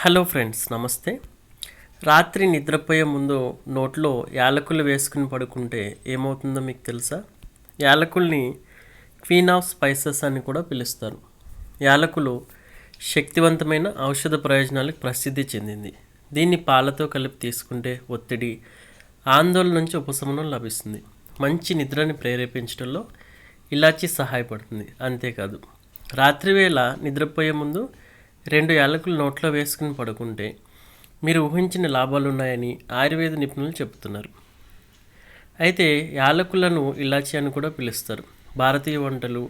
Hello friends నమస్తే. రాత్రి నిద్రపోయే ముందు నోట్లో యాలకులు వేసుకుని పడుకుంటే ఏమవుతుందో మీకు తెలుసా? యాలకుల్ని క్వీన్ ఆఫ్ స్పైసెస్ అని కూడా పిలుస్తారు. యాలకులు శక్తివంతమైన ఔషధ ప్రయోజనాలకు ప్రసిద్ధి చెందింది. దీన్ని పాలతో కలిపి తీసుకుంటే ఒత్తిడి ఆందోళన నుంచి ఉపశమనం లభిస్తుంది. మంచి నిద్రని ప్రేరేపించడంలో ఇలాచి సహాయపడుతుంది. అంతేకాదు రాత్రివేళ నిద్రపోయే ముందు రెండు యాలకులు నోట్లో వేసుకుని పడుకుంటే మీరు ఊహించిన లాభాలు ఉన్నాయని ఆయుర్వేద నిపుణులు చెబుతున్నారు. అయితే యాలకులను ఇలాచి అని కూడా పిలుస్తారు. భారతీయ వంటలు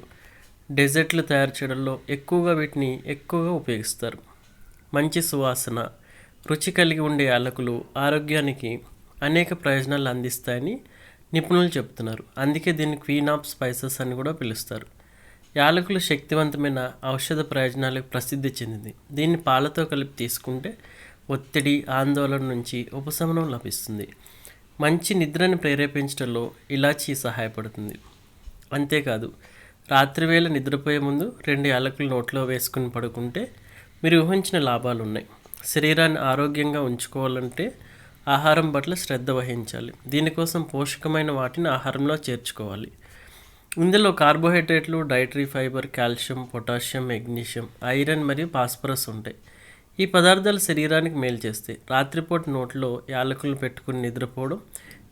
డెజర్ట్లు తయారు చేయడంలో ఎక్కువగా వీటిని ఎక్కువగా ఉపయోగిస్తారు. మంచి సువాసన రుచి కలిగి ఉండే యాలకులు ఆరోగ్యానికి అనేక ప్రయోజనాలు అందిస్తాయని నిపుణులు చెప్తున్నారు అందుకే దీన్ని క్వీన్ ఆఫ్ స్పైసెస్ అని కూడా పిలుస్తారు. యాలకులు శక్తివంతమైన ఔషధ ప్రయోజనాలకు ప్రసిద్ధి చెందింది. దీన్ని పాలతో కలిపి తీసుకుంటే ఒత్తిడి ఆందోళన నుంచి ఉపశమనం లభిస్తుంది. మంచి నిద్రను ప్రేరేపించడంలో ఇలాచీ సహాయపడుతుంది. అంతేకాదు రాత్రివేళ నిద్రపోయే ముందు రెండు యాలకులు నోట్లో వేసుకుని పడుకుంటే మీరు ఊహించిన లాభాలు ఉన్నాయి. శరీరాన్ని ఆరోగ్యంగా ఉంచుకోవాలంటే ఆహారం పట్ల శ్రద్ధ వహించాలి. దీనికోసం పోషకమైన వాటిని ఆహారంలో చేర్చుకోవాలి. ఇందులో కార్బోహైడ్రేట్లు dietary fibre calcium potassium magnesium iron మరియు ఫాస్ఫరస్ ఉంటాయి. ఈ పదార్థాలు శరీరానికి మేలు చేస్తాయి. రాత్రిపూట నోట్లో యాలకులు పెట్టుకుని నిద్రపోవడం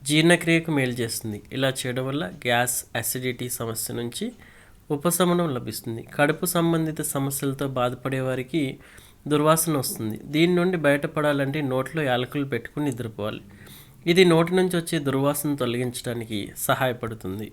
జీర్ణక్రియకు మేలు చేస్తుంది. ఇలా చేయడం వల్ల గ్యాస్ అసిడిటీ సమస్య నుంచి ఉపశమనం లభిస్తుంది. కడుపు సంబంధిత సమస్యలతో బాధపడే వారికి దుర్వాసన వస్తుంది. దీని నుండి బయటపడాలంటే నోట్లో యాలకులు పెట్టుకుని నిద్రపోవాలి. ఇది నోటి నుంచి వచ్చే దుర్వాసన తొలగించడానికి సహాయపడుతుంది.